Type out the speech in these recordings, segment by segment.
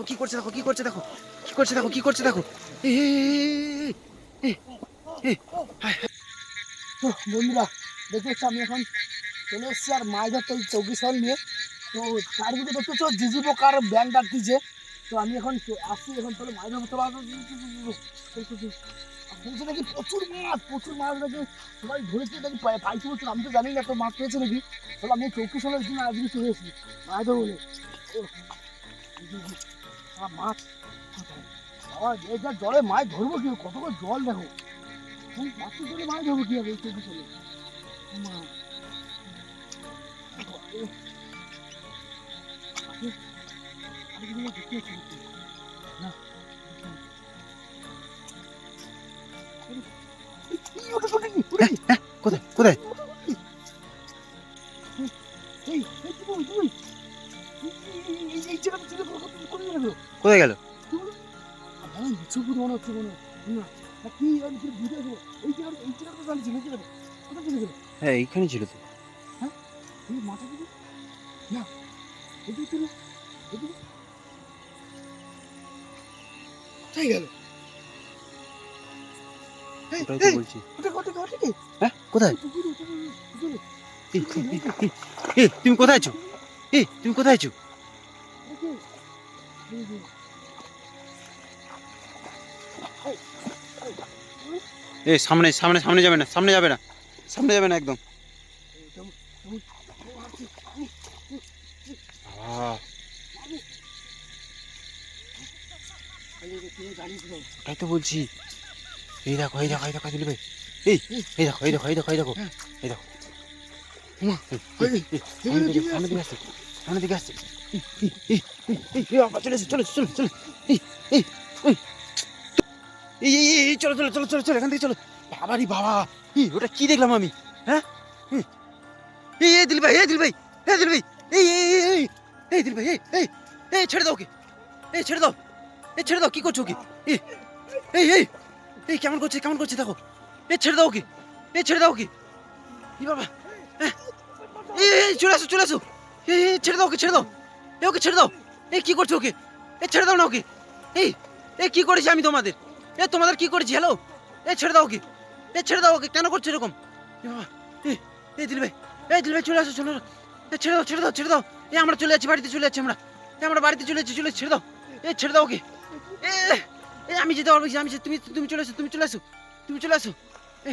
দেখো, কি করছে দেখো, কি করছে দেখো, কি করছে দেখো, কি করছে দেখো। তো বন্ধুরা দেখতে পাচ্ছি আমি এখন চলে এসেছি আর মাছ ধরতে চৌকি নিয়ে। তো চারিদিকে দেখতে পাচ্ছ জিজি পোকার ব্যাং ডাকতেছে তো আমি এখন আসছি এখন চলে মাছ। আর বলছে নাকি, প্রচুর মাছ প্রচুর মাছ নাকি সবাই ধরেছে পাই- পাইছে প্রচুর আমি তো জানি না, তো মাছ পেয়েছে নাকি। চলো আমি চৌকি শহরের জন্য আজকে চলে এসেছি মাছ ধরবো জলে মাছ ধরবো কি? কত করে জল দেখো। মাছের জলে মাছ ধরবো কি হবে চব্বিশ চলে তুই না এদিকে এদিকে কোথায় গেল তুমি কোথায় আছো এ তুমি কোথায় আছো এ সামনে সামনে সামনে যাবে না সামনে যাবে না সামনে যাবে না একদম ওটাই তো বলছি এই দেখো এই দেখো এই দেখো দিলি ভাই এই এই দেখো এই দেখো এই দেখো এই দেখো এই দেখো সামনের দিকে আসছে সামনের দিকে আসছে চলে চলে চলে চলে এই চলো চলো চলো চলো চলো এখান থেকে চলো বাবারি বাবা এই ওটা কি দেখলাম আমি হ্যাঁ এই দিল ভাই এই দিল ভাই এই দিল ভাই এই এই এই এই দিল ভাই এই এই এই ছেড়ে দাও ওকে এই ছেড়ে দাও এই ছেড়ে দাও কি করছ ওকে এই এই এই কেমন করছে কেমন করছে দেখো এই ছেড়ে দাও ওকে এই ছেড়ে দাও ওকে এই বাবা হ্যাঁ। এই এই, চলে আসো চলে আসো এই ছেড়ে দাও ওকে ছেড়ে দাও এই ওকে ছেড়ে দাও এই কি করছ ওকে এই ছেড়ে দাও না ওকে এই এই কি করেছি আমি তোমাদের এ তোমাদের কি করেছি হ্যালো এই ছেড়ে দাও ওকে এই ছেড়ে দাও ওকে কেন করছ এরকম এ বাবা এই দিল ভাই এই দিল ভাই চলে আসো চলে এই ছেড়ে দাও ছেড়ে দাও ছেড়ে দাও এই আমরা চলে যাচ্ছি বাড়িতে চলে যাচ্ছি আমরা। এ আমরা বাড়িতে চলে যাচ্ছি চলে ছেড়ে দাও। এ ছেড়ে দাও ওকে। এ আমি যেতে পারব? আমি তুমি তুমি চলে আসো তুমি চলে আসো তুমি চলে আসো। এ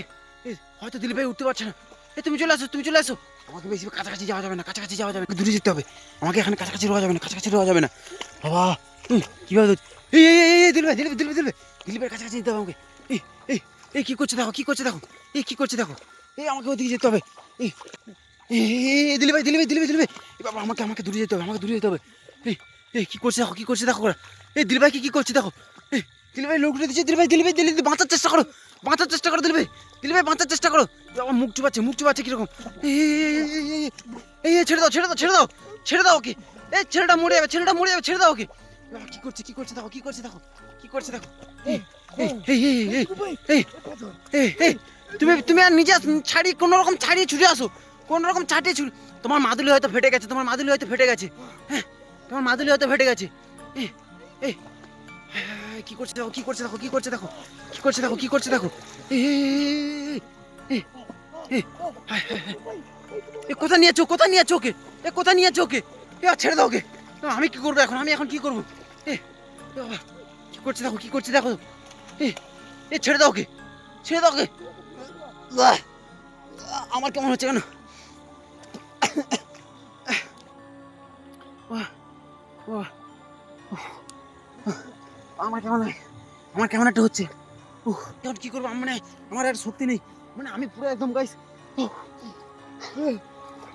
হয়তো দিলীপ ভাই উঠতে পারছে না। এ তুমি চলে আসো তুমি চলে আসো। আমাকে বেশি কাছাকাছি যাওয়া যাবে না কাছাকাছি যাওয়া যাবে দূরে যেতে হবে। আমাকে এখানে কাছাকাছি রোয়া যাবে না কাছাকাছি রোয়া যাবে না। বাবা কীভাবে? এই এই এই, দিলীপ ভাই দিলীপ দিলীপ দিলীপ দিলীপের কাছাকাছি যেতে হবে আমাকে। এই এই কি করছে দেখো কি করছে দেখো এই কি করছে দেখো। এই আমাকে ওদিকে যেতে হবে। এই এ দিলি ভাই দিলি ভাই দিলি ভাই দিলি ভাই বাবা আমাকে আমাকে দূরে যেতে হবে আমাকে দূরে যেতে হবে এই কি করছে দেখো কি করছে দেখো ওরা এই দিলি ভাইকে কি করছে দেখো এই দিলি ভাই লোক দিচ্ছে দিলি ভাই দিলি ভাই দিলি বাঁচার চেষ্টা করো বাঁচার চেষ্টা করো দিলি ভাই দিলি ভাই বাঁচার চেষ্টা করো বাবা মুখ চুপাচ্ছে মুখ চুপাচ্ছে কীরকম এই ছেড়ে দাও ছেড়ে দাও ছেড়ে দাও ছেড়ে দাও কি এই ছেলেটা মরে যাবে ছেলেটা মরে যাবে ছেড়ে দাও কি বাবা কি করছে কি করছে দেখো কি করছে দেখো কি করছে দেখো এই এই এই এই তুমি তুমি আর নিজে ছাড়ি কোনো রকম ছাড়িয়ে ছুটে আসো কোনো রকম ছাড়িয়ে ছুটে তোমার মাদুলি হয়তো ফেটে গেছে, তোমার মাদুলি হয়তো ফেটে গেছে। হ্যাঁ তোমার মাদুলি হয়তো ফেটে গেছে। কি করছে দেখো, কি করছে দেখো, কি করছে দেখো, কি করছে দেখো, কি করছে দেখো। এ কোথায় নিয়েছো কোথায় নিয়েছো ওকে? এ, কোথায় নিয়েছো ওকে? এ ছেড়ে দাও ওকে। আমি কি করব এখন? আমি এখন কি করব? এ কি করছে দেখো, কি করছে দেখো? এ এ, ছেড়ে দাও ওকে, ছেড়ে দাও ওকে। আমার কেমন হচ্ছে কেন আমার কেমন একটা হচ্ছে? উহ, করব? মানে আমার আর শক্তি নেই। মানে আমি পুরো একদম গাইস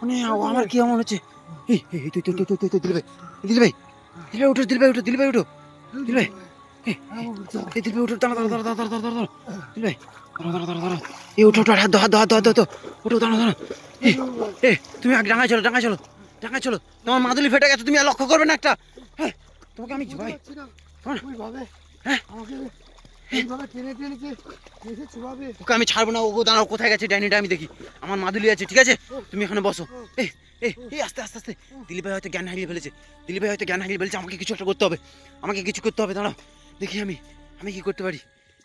মানে আমার কি এমন হচ্ছে? এই তুই তুই ভাই দিল ভাই দিল ভাই উঠো দিল ভাই উঠো দিল ভাই উঠো দিল ভাই দিল ভাই উঠো দাঁড়া দাঁড়া উঠো উঠো হাত হাত হাত হাত উঠো দাঁড়া দাঁড়া। তুমি ডাঙায় চলো ডাঙায় চলো ডাঙায় চলো। তোমার মাদুলি ফেটে গেছে তুমি আর লক্ষ্য করবে না একটা। হ্যাঁ তোমাকে আমি ভাই হ্যাঁ? ওকে আমি ছাড়বো না ও দাঁড়াও কোথায় গেছে ডাইনিটা আমি দেখি। আমার মাদুলি আছে ঠিক আছে? তুমি এখানে বসো। এই এই আস্তে আস্তে আস্তে। দিলীপ ভাই হয়তো জ্ঞান হারিয়ে ফেলেছে। দিলীপ ভাই হয়তো জ্ঞান হারিয়ে ফেলেছে আমাকে কিছু একটা করতে হবে। আমাকে কিছু করতে হবে দাঁড়াও। দেখি আমি আমি কি করতে পারি।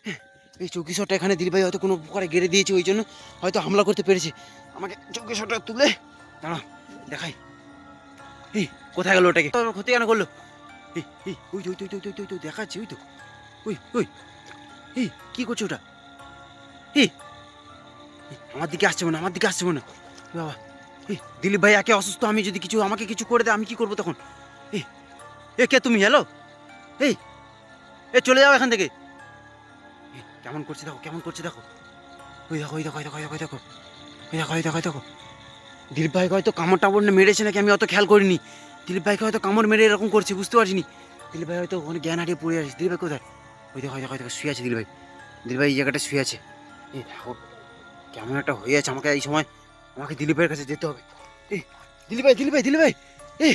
হ্যাঁ, এই চৌকিশটা এখানে দিলীপ ভাই হয়তো কোনো প্রকারে গেড়ে দিয়েছে ওই জন্য হয়তো হামলা করতে পেরেছে। আমাকে চৌকিশটা তুলে দাঁড়া দেখাই। এই কোথায় গেল ওটাকে? ক্ষতি কেন করল? এই ওই তো, ওই তো, ওই তো, দেখাচ্ছে ওই তো। ওই ওই এই কী করছে ওটা? এই আমার দিকে আসছে না আমার দিকে আসছে না বাবা এই দিলীপ ভাই একে অসুস্থ আমি যদি কিছু আমাকে কিছু করে দেয় আমি কি করব তখন? এই এ কে তুমি? হ্যালো এই এ চলে যাও এখান থেকে। কেমন করছে দেখো, কেমন করছে দেখো। ওই দেখো ওই দেখো ওই দেখো ওই দেখো ওই দেখো। ওই দেখো ওই দেখো দেখো। দিলীপ ভাইকে হয়তো কামড় টামড় মেরেছে নাকি? আমি অত খেয়াল করিনি। দিলীপ ভাইকে হয়তো কামড় মেরে এরকম করছে, বুঝতে পারছিনি। দিলীপ ভাই হয়তো ওখানে জ্ঞান হারিয়ে পড়ে আছে। দিলীপ ভাই কোথায়? ওই দেখো ওই দেখো দেখো, শুয়ে আছে দিলীপ ভাই। দিলীপ ভাই এই জায়গাটা শুয়ে আছে। এই দেখো, কেমন একটা হয়ে আছে আমাকে এই সময়। আমাকে দিলীপ ভাইয়ের কাছে যেতে হবে। এই, দিলীপ ভাই দিলীপ ভাই দিলীপ ভাই। এই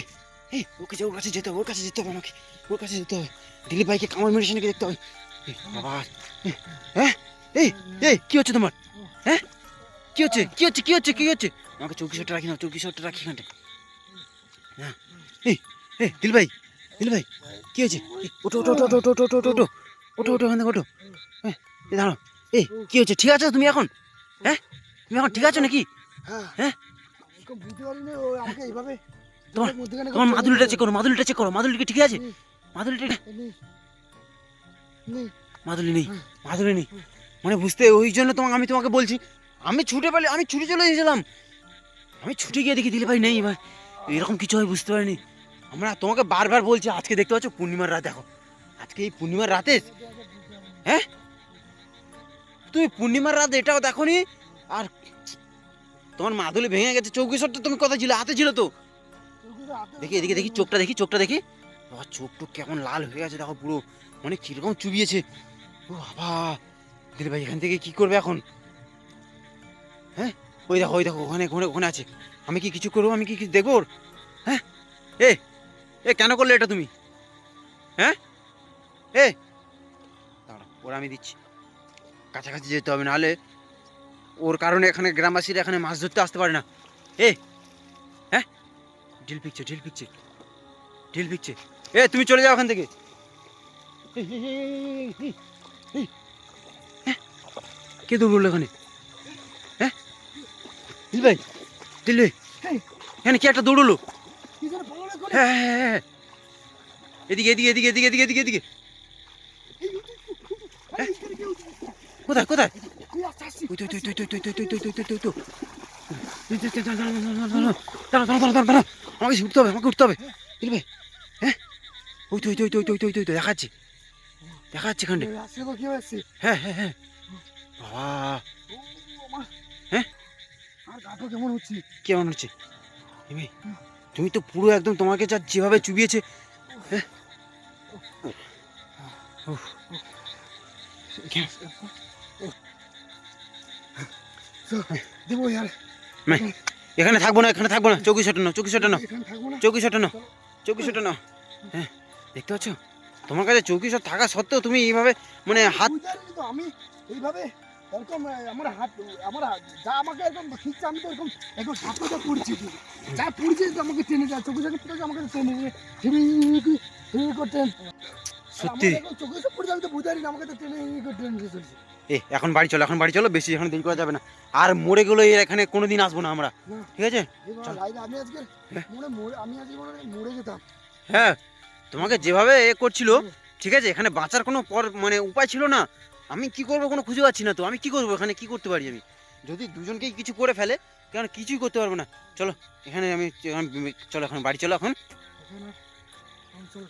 এই, ওর কাছে ওর কাছে যেতে হবে, ওর কাছে যেতে হবে আমাকে। ওর কাছে যেতে হবে। দিলীপ ভাইকে কামড় মেরেছে নাকি দেখতে হবে। হ্যাঁ এই এই কি হচ্ছে তোমার? হ্যাঁ? কি হচ্ছে? কি হচ্ছে? কি হচ্ছে? কি হচ্ছে? আমাকে চৌকি শটটা রাখি না চৌকি শটটা রাখি এখানটা হ্যাঁ এই এই দিল ভাই দিল ভাই কি হয়েছে? ওঠো ওঠো ওঠো ওঠো ওঠো ওঠো ওঠো ওঠো ওঠো ওঠো, ওখান থেকে হ্যাঁ দাঁড়াও। এই, কি হচ্ছে ঠিক আছো তুমি এখন? হ্যাঁ? তুমি এখন ঠিক আছো নাকি? হ্যাঁ? তোমার- তোমার মাদুলিটা চেক করো, মাদুলিটা চেক করো, মাদুলিটা ঠিক আছে? মাদুলিটা। মাদুলি নেই। মাদুলি নেই। মানে বুঝতে ওই জন্য তোমাকে আমি তোমাকে বলছি আমি ছুটে পেলে আমি ছুটে চলে এসেছিলাম। আমি ছুটে গিয়ে দেখি দিলে ভাই নেই এবার। এরকম কিছু হয় বুঝতে পারিনি। আমরা তোমাকে বারবার বলছি আজকে দেখতে পাচ্ছ পূর্ণিমার রাত দেখো। আজকে এই পূর্ণিমার রাতে হ্যাঁ? তুমি পূর্ণিমার রাত এটাও দেখো নি আর তোমার মাদুলি ভেঙে গেছে চৌকিশরটা তুমি কথা ছিল? হাতে ছিল তো? দেখি এদিকে দেখি চোখটা দেখি চোখটা দেখি। বাবা চোখ টোক কেমন লাল হয়ে গেছে দেখো পুরো। মানে কীরকম চুবিয়েছে। ও বাবা, দিলে ভাই, এখান থেকে কি করবে এখন? হ্যাঁ? ওই দেখো ওই দেখো, ওখানে ওখানে ওখানে আছে। আমি কি কিছু করব? আমি কি কিছু দেখব ওর? হ্যাঁ? এ এ, কেন করলে এটা তুমি? হ্যাঁ? এ, দাঁড়া, ওরা আমি দিচ্ছি। কাছাকাছি যেতে হবে, নাহলে ওর কারণে এখানে গ্রামবাসীরা এখানে মাছ ধরতে আসতে পারে না। এ হ্যাঁ? ঢিল পিকছে ঢিল পিকছে ঢিল পিকছে এ তুমি চলে যাও ওখান থেকে কে দৌড় বলল ওখানে হ্যাঁ ভাই হ্যাঁ এখানে কি একটা দৌড়লো হ্যাঁ হ্যাঁ হ্যাঁ এদিকে এদিকে এদিকে এদিকে এদিকে এদিকে এদিকে কোথায় কোথায় আমাকে উঠতে হবে আমাকে উঠতে হবে তুই ওই তো ওই তো ওই তো দেখাচ্ছি দেখাচ্ছি এখানে হ্যাঁ হ্যাঁ হ্যাঁ হ্যাঁ কেমন হচ্ছে কেমন হচ্ছে তুমি তো পুরো একদম তোমাকে যা যেভাবে চুবিয়েছে হ্যাঁ এখানে থাকব না এখানে থাকব না চৌকি সটানো চৌকি সটানো চৌকি সটানো চৌকি সটানো হ্যাঁ দেখতে পাচ্ছ? তোমার কাছে চৌকি সব থাকা সত্ত্বেও তুমি এইভাবে মানে হাত আমি এইভাবে এরকম আহ, আমার হাত আমার যা আমাকে এরকম আমি তো এরকম যা পড়ছি যা পড়ছে তো আমাকে টেনে যায় চোখে চোখে পড়ে আমাকে টেনে সত্যি? চোখে চোখে পড়ছে আমি তো আমাকে তো টেনে করে টেনে চলছে। এ এখন বাড়ি চলো এখন বাড়ি চলো বেশি এখন দেরি করা যাবে না। আর মরে গেলে এখানে কোনোদিন আসব না আমরা। ঠিক আছে? আমি আজকে হ্যাঁ। মরে আমি আজকে মরে যেতাম। হ্যাঁ। তোমাকে যেভাবে এ করছিল ঠিক আছে এখানে বাঁচার কোনো পর মানে উপায় ছিল না। আমি কি করব কোনো খুঁজে পাচ্ছি না তো আমি কি করব এখানে কি করতে পারি আমি? যদি দুজনকেই কিছু করে ফেলে কেন কিছুই করতে পারব না? চলো এখানে আমি চলো এখন বাড়ি চলো এখন। চলো।